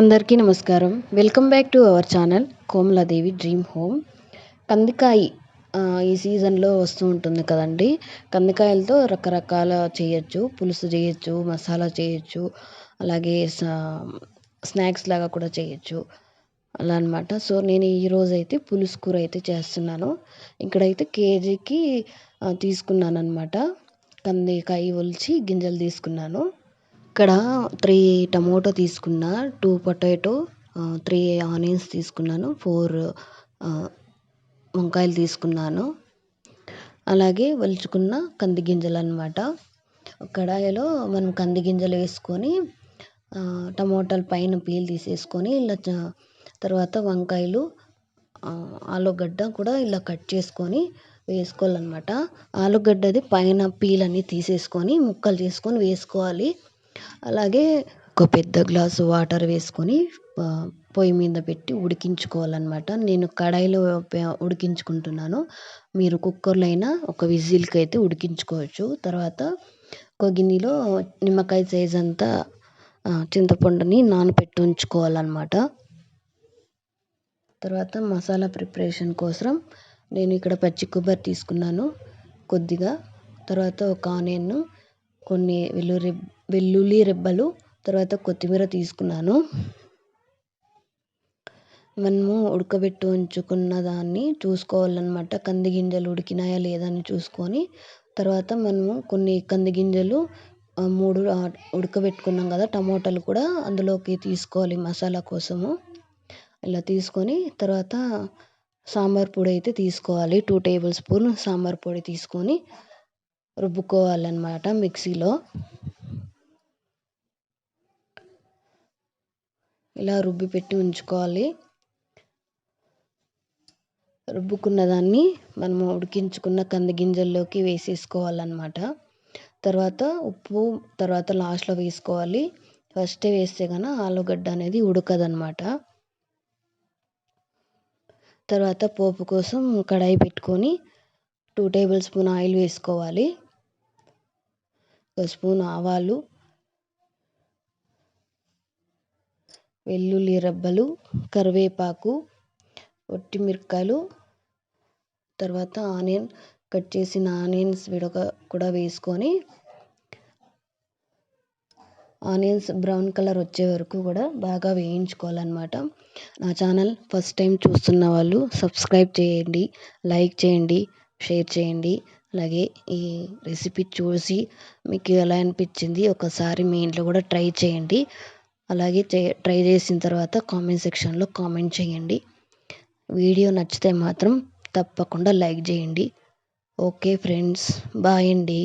అందరికీ నమస్కారం. Welcome back to our channel Komaladevi dream home కందికాయి ఈ సీజన్లో వస్తూ ఉంటుంది కదండి. కందికాయలతో రకరకాల చేయొచ్చు పులుసు చేయొచ్చు మసాలా చేయొచ్చు అలాగే స్నాక్స్ లాగా కూడా చేయొచ్చు. అలా అనమాట సో నేను ఈరోజు అయితే పులుసు కూర అయితే చేస్తున్నాను. ఇక్కడైతే కేజీకి తీసుకున్నాను అనమాట కందికాయ ఒలిచి గింజలు తీసుకున్నాను. ఇక్కడ త్రీ టమోటో తీసుకున్న టూ పొటాటో త్రీ ఆనియన్స్ తీసుకున్నాను ఫోర్ వంకాయలు తీసుకున్నాను. అలాగే ఒలుచుకున్న కంది గింజలు అనమాట కడాయిలో మనం కంది గింజలు వేసుకొని టమోటాలు పైన పీల్ తీసేసుకొని ఇలా తర్వాత వంకాయలు ఆలుగడ్డ కూడా ఇలా కట్ చేసుకొని వేసుకోవాలన్నమాట. ఆలుగడ్డది పైన పీల్ అన్ని తీసేసుకొని ముక్కలు చేసుకొని వేసుకోవాలి. అలాగే ఒక పెద్ద గ్లాసు వాటర్ వేసుకొని పొయ్యి మీద పెట్టి ఉడికించుకోవాలన్నమాట. నేను కడాయిలో ఉడికించుకుంటున్నాను. మీరు కుక్కర్లో అయినా ఒక విజిల్కి అయితే ఉడికించుకోవచ్చు. తర్వాత ఒక గిన్నెలో నిమ్మకాయ సైజ్ అంతా చింతపండుని నానబెట్టి ఉంచుకోవాలన్నమాట. తర్వాత మసాలా ప్రిపరేషన్ కోసం నేను ఇక్కడ పచ్చి కొబ్బరి తీసుకున్నాను కొద్దిగా. తర్వాత ఒక ఆనియన్ కొన్ని వెల్లుల్లి వెల్లుల్లి రెబ్బలు తర్వాత కొత్తిమీర తీసుకున్నాను. మనము ఉడకబెట్టి ఉంచుకున్న దాన్ని చూసుకోవాలన్నమాట. కంది గింజలు ఉడికినాయా లేదా అని చూసుకొని తర్వాత మనము కొన్ని కంది గింజలు మూడు ఉడకబెట్టుకున్నాం కదా టమోటాలు కూడా అందులోకి తీసుకోవాలి మసాలా కోసము. ఇలా తీసుకొని తర్వాత సాంబార్ పొడి అయితే తీసుకోవాలి. టూ టేబుల్ స్పూన్ సాంబార్ పొడి తీసుకొని రుబ్బుకోవాలన్నమాట మిక్సీలో. ఇలా రుబ్బి పెట్టి ఉంచుకోవాలి. రుబ్బుకున్న దాన్ని మనము ఉడికించుకున్న కంది గింజల్లోకి వేసేసుకోవాలన్నమాట. తర్వాత ఉప్పు తర్వాత లాస్ట్లో వేసుకోవాలి. ఫస్టే వేస్తే కనుక ఆలుగడ్డ అనేది ఉడకదనమాట తర్వాత పోపు కోసం కడాయి పెట్టుకొని టూ టేబుల్ స్పూన్ ఆయిల్ వేసుకోవాలి. ఒక స్పూన్ ఆవాలు వెల్లుల్లి రబ్బలు కరివేపాకు మిరపకాయలు తర్వాత ఆనియన్ కట్ చేసిన ఆనియన్స్ విడక కూడా వేసుకొని ఆనియన్స్ బ్రౌన్ కలర్ వచ్చే వరకు కూడా బాగా వేయించుకోవాలన్నమాట. నా ఛానల్ ఫస్ట్ టైం చూస్తున్న వాళ్ళు సబ్స్క్రైబ్ చేయండి లైక్ చేయండి షేర్ చేయండి. అలాగే ఈ రెసిపీ చూసి మీకు ఎలా అనిపించింది ఒకసారి మీ ఇంట్లో కూడా ట్రై చేయండి. అలాగే ట్రై చేసిన తర్వాత కామెంట్ సెక్షన్లో కామెంట్ చేయండి. వీడియో నచ్చితే మాత్రం తప్పకుండా లైక్ చేయండి. ఓకే ఫ్రెండ్స్ బాయ్ అండి.